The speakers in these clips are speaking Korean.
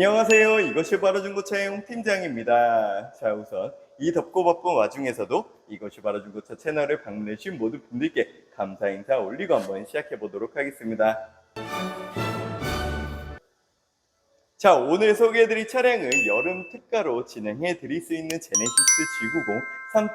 안녕하세요. 이것이 바로 중고차의 홍팀장입니다. 자, 우선 이 덥고 바쁜 와중에서도 이것이 바로 중고차 채널을 방문해주신 모든 분들께 감사 인사 올리고 한번 시작해 보도록 하겠습니다. 자, 오늘 소개해드릴 차량은 여름 특가로 진행해 드릴 수 있는 제네시스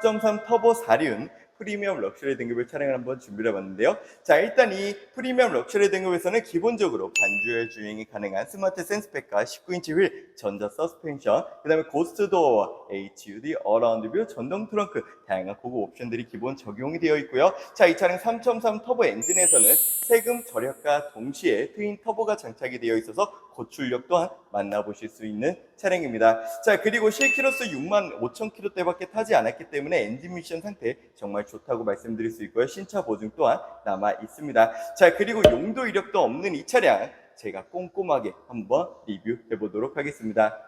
G90 3.3 터보 4륜 프리미엄 럭셔리 등급의 차량을 한번 준비를 해봤는데요. 자, 일단 이 프리미엄 럭셔리 등급에서는 기본적으로 반주행 주행이 가능한 스마트 센스팩과 19인치 휠, 전자 서스펜션, 그 다음에 고스트 도어와 HUD, 어라운드 뷰, 전동 트렁크, 다양한 고급 옵션들이 기본 적용이 되어 있고요. 자, 이 차량 3.3 터보 엔진에서는 세금 절약과 동시에 트윈 터보가 장착이 되어 있어서 고출력 또한 만나보실 수 있는 차량입니다. 자, 그리고 실키로수 6만 5천 킬로대밖에 타지 않았기 때문에 엔진 미션 상태 정말 좋다고 말씀드릴 수 있고요. 신차 보증 또한 남아 있습니다. 자, 그리고 용도 이력도 없는 이 차량 제가 꼼꼼하게 한번 리뷰해 보도록 하겠습니다.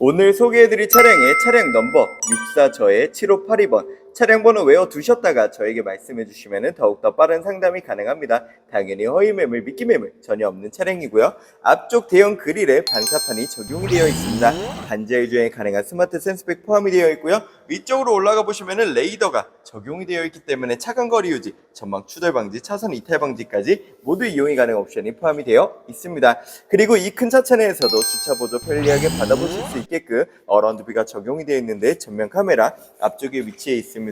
오늘 소개해드릴 차량의 차량 넘버 64저의 7582번 차량 번호 외워두셨다가 저에게 말씀해 주시면 더욱더 빠른 상담이 가능합니다. 당연히 허위 매물, 미끼 매물 전혀 없는 차량이고요. 앞쪽 대형 그릴에 반사판이 적용이 되어 있습니다. 반자율 주행이 가능한 스마트 센스백 포함이 되어 있고요. 위쪽으로 올라가 보시면 레이더가 적용이 되어 있기 때문에 차간 거리 유지, 전방 추돌 방지, 차선 이탈 방지까지 모두 이용이 가능한 옵션이 포함이 되어 있습니다. 그리고 이 큰 차체 내에서도 주차 보조 편리하게 받아보실 수 있게끔 어라운드비가 적용이 되어 있는데 전면 카메라 앞쪽에 위치해 있습니다.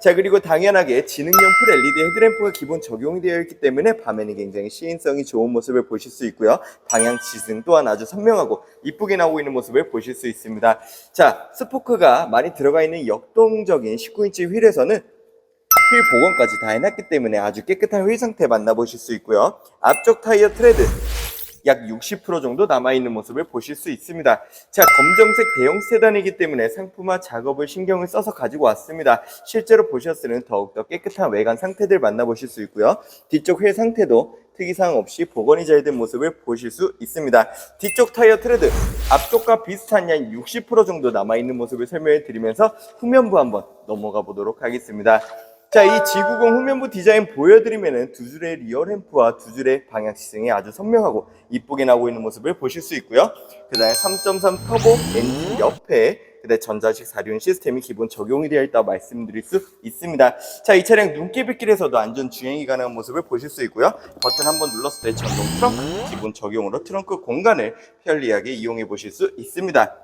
자 그리고 당연하게 지능형 풀 LED 헤드램프가 기본 적용이 되어 있기 때문에 밤에는 굉장히 시인성이 좋은 모습을 보실 수 있고요. 방향 지승 또한 아주 선명하고 이쁘게 나오고 있는 모습을 보실 수 있습니다. 자 스포크가 많이 들어가 있는 역동적인 19인치 휠에서는 휠 복원까지 다 해놨기 때문에 아주 깨끗한 휠 상태 만나보실 수 있고요. 앞쪽 타이어 트레드 약 60% 정도 남아있는 모습을 보실 수 있습니다. 자, 검정색 대형 세단이기 때문에 상품화 작업을 신경을 써서 가지고 왔습니다. 실제로 보셨으면 더욱더 깨끗한 외관 상태들 만나보실 수 있고요. 뒤쪽 휠 상태도 특이사항 없이 복원이 잘 된 모습을 보실 수 있습니다. 뒤쪽 타이어 트레드 앞쪽과 비슷한 약60% 정도 남아있는 모습을 설명해 드리면서 후면부 한번 넘어가 보도록 하겠습니다. 자, 이 G90 후면부 디자인 보여드리면은 두 줄의 리어 램프와 두 줄의 방향 시승이 아주 선명하고 이쁘게 나오고 있는 모습을 보실 수 있고요. 그 다음에 3.3 터보 엔진 옆에 그다음에 전자식 사륜 시스템이 기본 적용이 되어 있다고 말씀드릴 수 있습니다. 자, 이 차량 눈길빗길에서도 안전 주행이 가능한 모습을 보실 수 있고요. 버튼 한번 눌렀을 때 전동 트렁크 기본 적용으로 트렁크 공간을 편리하게 이용해 보실 수 있습니다.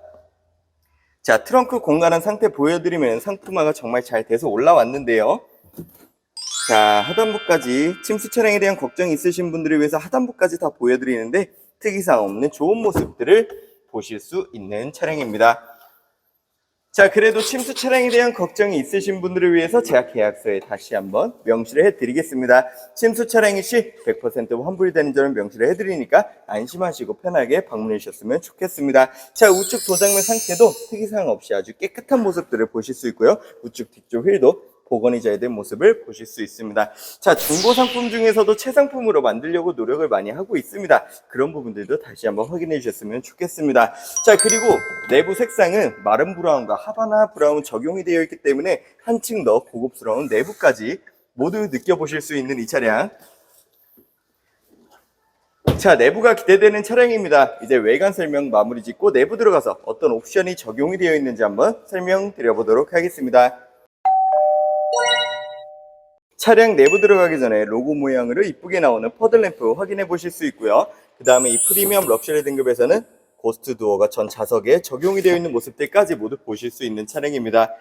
자, 트렁크 공간한 상태 보여드리면 상품화가 정말 잘 돼서 올라왔는데요. 자, 하단부까지 침수 차량에 대한 걱정이 있으신 분들을 위해서 하단부까지 다 보여드리는데 특이사항 없는 좋은 모습들을 보실 수 있는 차량입니다. 자, 그래도 침수 차량에 대한 걱정이 있으신 분들을 위해서 제가 계약서에 다시 한번 명시를 해드리겠습니다. 침수 차량이 시 100% 환불되는 점을 명시를 해드리니까 안심하시고 편하게 방문해 주셨으면 좋겠습니다. 자, 우측 도장면 상태도 특이사항 없이 아주 깨끗한 모습들을 보실 수 있고요. 우측 뒤쪽 휠도 된 모습을 보실 수 있습니다. 자, 중고 상품 중에서도 최상품으로 만들려고 노력을 많이 하고 있습니다. 그런 부분들도 다시 한번 확인해 주셨으면 좋겠습니다. 자, 그리고 내부 색상은 마른 브라운과 하바나 브라운 적용이 되어 있기 때문에 한층 더 고급스러운 내부까지 모두 느껴보실 수 있는 이 차량. 자, 내부가 기대되는 차량입니다. 이제 외관 설명 마무리 짓고 내부 들어가서 어떤 옵션이 적용이 되어 있는지 한번 설명드려 보도록 하겠습니다. 차량 내부 들어가기 전에 로고 모양으로 이쁘게 나오는 퍼들램프 확인해 보실 수 있고요. 그 다음에 이 프리미엄 럭셔리 등급에서는 고스트 도어가 전 좌석에 적용이 되어 있는 모습들까지 모두 보실 수 있는 차량입니다.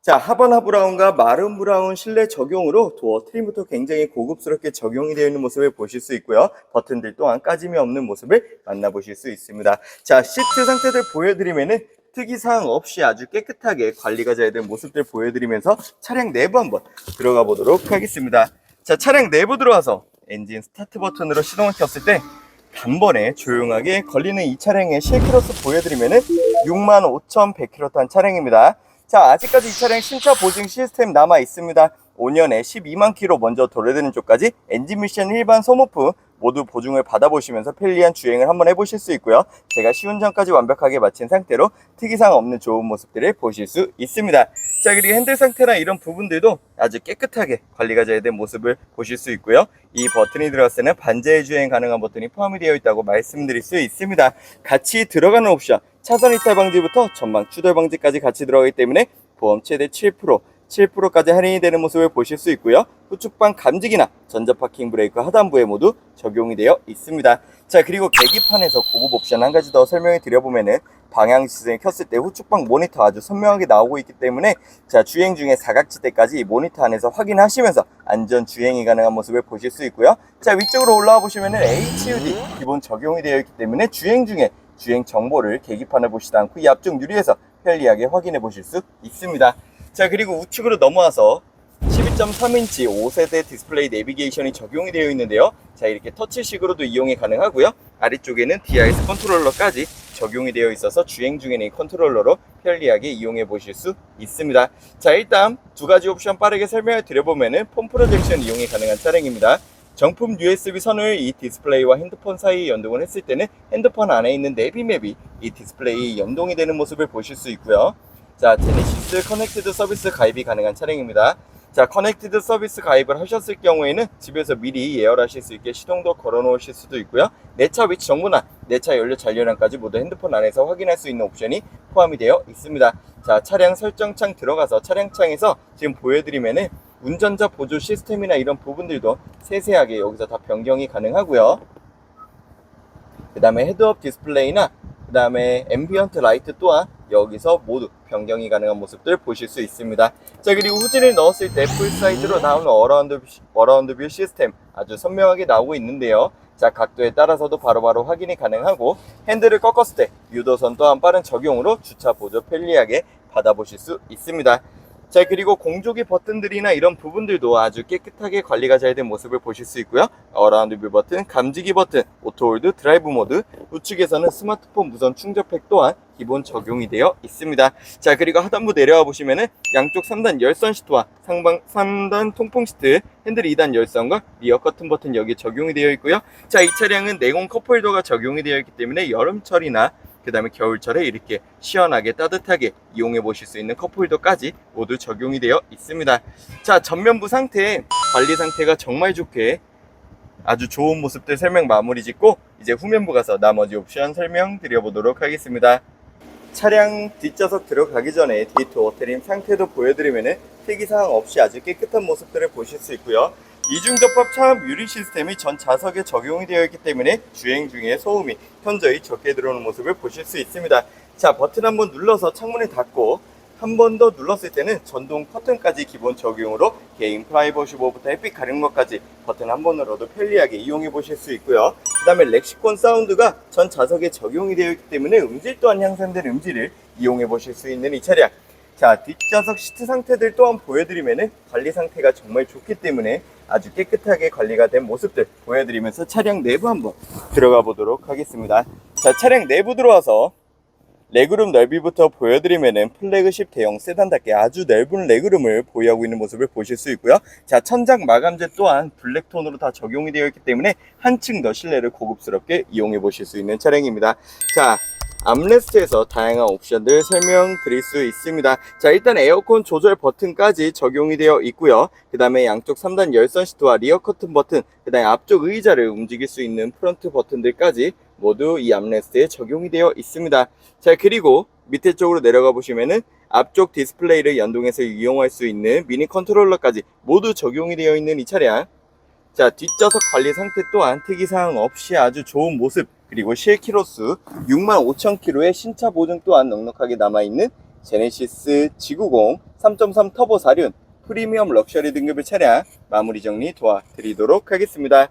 자, 하바나 브라운과 마른 브라운 실내 적용으로 도어 트림부터 굉장히 고급스럽게 적용이 되어 있는 모습을 보실 수 있고요. 버튼들 또한 까짐이 없는 모습을 만나보실 수 있습니다. 자, 시트 상태들 보여드리면은 특이사항 없이 아주 깨끗하게 관리가 잘 된 모습들 보여드리면서 차량 내부 한번 들어가 보도록 하겠습니다. 자, 차량 내부 들어와서 엔진 스타트 버튼으로 시동을 켰을 때 단번에 조용하게 걸리는 이 차량의 실키로수 보여드리면은 65,100km 탄 차량입니다. 자, 아직까지 이 차량 신차 보증 시스템 남아 있습니다. 5년에 12만 킬로 먼저 도래되는 쪽까지 엔진 미션 일반 소모품 모두 보증을 받아보시면서 편리한 주행을 한번 해보실 수 있고요. 제가 시운전까지 완벽하게 마친 상태로 특이사항 없는 좋은 모습들을 보실 수 있습니다. 자 그리고 핸들 상태나 이런 부분들도 아주 깨끗하게 관리가 잘 된 모습을 보실 수 있고요. 이 버튼이 들어갔을 때는 반자의 주행 가능한 버튼이 포함이 되어 있다고 말씀드릴 수 있습니다. 같이 들어가는 옵션 차선 이탈 방지부터 전방 추돌 방지까지 같이 들어가기 때문에 보험 최대 7% 7%까지 할인이 되는 모습을 보실 수 있고요. 후측방 감지기나 전자 파킹 브레이크 하단부에 모두 적용이 되어 있습니다. 자, 그리고 계기판에서 고급 옵션 한 가지 더 설명해 드려보면은 방향 시선을 켰을 때 후측방 모니터 아주 선명하게 나오고 있기 때문에 자, 주행 중에 사각지대까지 이 모니터 안에서 확인하시면서 안전 주행이 가능한 모습을 보실 수 있고요. 자, 위쪽으로 올라와 보시면은 HUD 기본 적용이 되어 있기 때문에 주행 중에 주행 정보를 계기판을 보시지 않고 이 앞쪽 유리에서 편리하게 확인해 보실 수 있습니다. 자 그리고 우측으로 넘어와서 12.3인치 5세대 디스플레이 내비게이션이 적용이 되어 있는데요. 자 이렇게 터치식으로도 이용이 가능하고요. 아래쪽에는 DIS 컨트롤러까지 적용이 되어 있어서 주행 중에는 이 컨트롤러로 편리하게 이용해 보실 수 있습니다. 자 일단 두 가지 옵션 빠르게 설명을 드려보면은 폼 프로젝션 이용이 가능한 차량입니다. 정품 USB 선을 이 디스플레이와 핸드폰 사이에 연동을 했을 때는 핸드폰 안에 있는 내비맵이 이 디스플레이에 연동이 되는 모습을 보실 수 있고요. 자, 제네시스 커넥티드 서비스 가입이 가능한 차량입니다. 자, 커넥티드 서비스 가입을 하셨을 경우에는 집에서 미리 예열하실 수 있게 시동도 걸어 놓으실 수도 있고요. 내 차 위치 정보나 내 차 연료 잔료량까지 모두 핸드폰 안에서 확인할 수 있는 옵션이 포함이 되어 있습니다. 자, 차량 설정창 들어가서 차량창에서 지금 보여드리면은 운전자 보조 시스템이나 이런 부분들도 세세하게 여기서 다 변경이 가능하고요. 그 다음에 헤드업 디스플레이나 그 다음에 앰비언트 라이트 또한 여기서 모두 변경이 가능한 모습들 보실 수 있습니다. 자 그리고 후진을 넣었을 때 풀 사이즈로 나오는 어라운드, 뷰- 어라운드 뷰 시스템 아주 선명하게 나오고 있는데요. 자 각도에 따라서도 바로 바로 확인이 가능하고 핸들을 꺾었을 때 유도선 또한 빠른 적용으로 주차 보조 편리하게 받아보실 수 있습니다. 자 그리고 공조기 버튼들이나 이런 부분들도 아주 깨끗하게 관리가 잘 된 모습을 보실 수 있고요. 어라운드 뷰 버튼, 감지기 버튼, 오토홀드, 드라이브 모드 우측에서는 스마트폰 무선 충전팩 또한 기본 적용이 되어 있습니다. 자 그리고 하단부 내려와 보시면은 양쪽 3단 열선 시트와 상방 3단 통풍 시트 핸들 2단 열선과 리어 커튼 버튼 여기 적용이 되어 있고요. 자 이 차량은 내공 컵홀더가 적용이 되어 있기 때문에 여름철이나 그 다음에 겨울철에 이렇게 시원하게 따뜻하게 이용해 보실 수 있는 컵홀더까지 모두 적용이 되어 있습니다. 자, 전면부 상태, 관리 상태가 정말 좋게 아주 좋은 모습들 설명 마무리 짓고 이제 후면부 가서 나머지 옵션 설명 드려보도록 하겠습니다. 차량 뒷좌석 들어가기 전에 뒤도어 트림 상태도 보여드리면은 특이사항 없이 아주 깨끗한 모습들을 보실 수 있고요. 이중접합 차음 유리 시스템이 전 좌석에 적용이 되어 있기 때문에 주행 중에 소음이 현저히 적게 들어오는 모습을 보실 수 있습니다. 자, 버튼 한번 눌러서 창문을 닫고 한 번 더 눌렀을 때는 전동 커튼까지 기본 적용으로 개인 프라이버시 모부터 햇빛 가리는 것까지 버튼 한 번으로도 편리하게 이용해 보실 수 있고요. 그 다음에 렉시콘 사운드가 전 좌석에 적용이 되어 있기 때문에 음질 또한 향상된 음질을 이용해 보실 수 있는 이 차량. 자, 뒷좌석 시트 상태들 또한 보여드리면은 관리 상태가 정말 좋기 때문에 아주 깨끗하게 관리가 된 모습들 보여드리면서 차량 내부 한번 들어가 보도록 하겠습니다. 자, 차량 내부 들어와서 레그룸 넓이부터 보여드리면은 플래그십 대형 세단답게 아주 넓은 레그룸을 보유하고 있는 모습을 보실 수 있고요. 자, 천장 마감재 또한 블랙톤으로 다 적용이 되어 있기 때문에 한층 더 실내를 고급스럽게 이용해 보실 수 있는 차량입니다. 자, 암레스트에서 다양한 옵션들 설명드릴 수 있습니다. 자, 일단 에어컨 조절 버튼까지 적용이 되어 있고요. 그 다음에 양쪽 3단 열선 시트와 리어 커튼 버튼, 그 다음에 앞쪽 의자를 움직일 수 있는 프런트 버튼들까지 모두 이 암레스트에 적용이 되어 있습니다. 자, 그리고 밑에 쪽으로 내려가 보시면은 앞쪽 디스플레이를 연동해서 이용할 수 있는 미니 컨트롤러까지 모두 적용이 되어 있는 이 차량. 자, 뒷좌석 관리 상태 또한 특이사항 없이 아주 좋은 모습, 그리고 실키로수 65,000km의 신차 보증 또한 넉넉하게 남아있는 제네시스 G90 3.3 터보 4륜 프리미엄 럭셔리 등급의 차량 마무리 정리 도와드리도록 하겠습니다.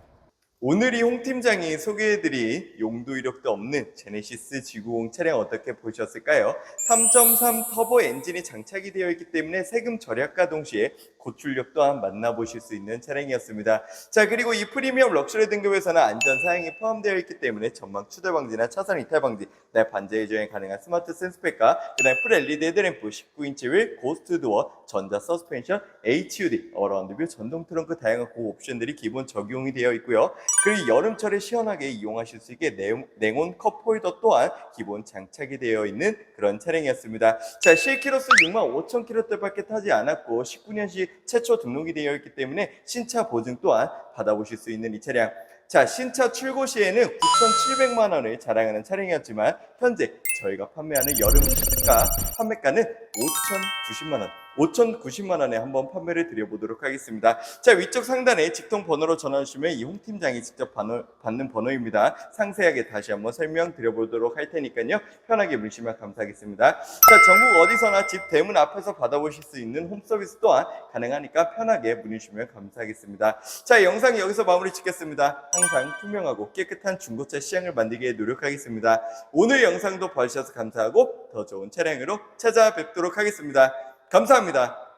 오늘 이 홍 팀장이 소개해드린 용도 이력도 없는 제네시스 G90 차량 어떻게 보셨을까요? 3.3 터보 엔진이 장착이 되어 있기 때문에 세금 절약과 동시에 고출력 또한 만나보실 수 있는 차량이었습니다. 자 그리고 이 프리미엄 럭셔리 등급에서는 안전 사양이 포함되어 있기 때문에 전방 추돌 방지나 차선 이탈 방지, 내 반자의 주행 가능한 스마트 센스팩과 그다음 풀 LED 헤드램프, 19인치 휠, 고스트 도어, 전자 서스펜션, HUD, 어라운드 뷰, 전동 트렁크 다양한 고급 옵션들이 기본 적용이 되어 있고요. 그리고 여름철에 시원하게 이용하실 수 있게 냉- 냉온 컵 홀더 또한 기본 장착이 되어 있는 그런 차량이었습니다. 자, 실키로수 6만 5천 킬로대밖에 타지 않았고 19년식 최초 등록이 되어 있기 때문에 신차 보증 또한 받아보실 수 있는 이 차량. 자, 신차 출고 시에는 9,700만 원을 자랑하는 차량이었지만 현재 저희가 판매하는 여름 특가 판매가는 5,090만 원. 5,090만 원에 한번 판매를 드려보도록 하겠습니다. 자, 위쪽 상단에 직통 번호로 전화 주시면 이 홍 팀장이 직접 번호- 받는 번호입니다. 상세하게 다시 한번 설명드려보도록 할 테니까요. 편하게 물으시면 감사하겠습니다. 자, 전국 어디서나 집 대문 앞에서 받아보실 수 있는 홈 서비스 또한 가능하니까 편하게 문의 주시면 감사하겠습니다. 자, 영상 여기서 마무리 짓겠습니다. 항상 투명하고 깨끗한 중고차 시장을 만들기에 노력하겠습니다. 오늘 영상도 봐주셔서 감사하고 더 좋은 차량으로 찾아뵙도록 하겠습니다. 감사합니다.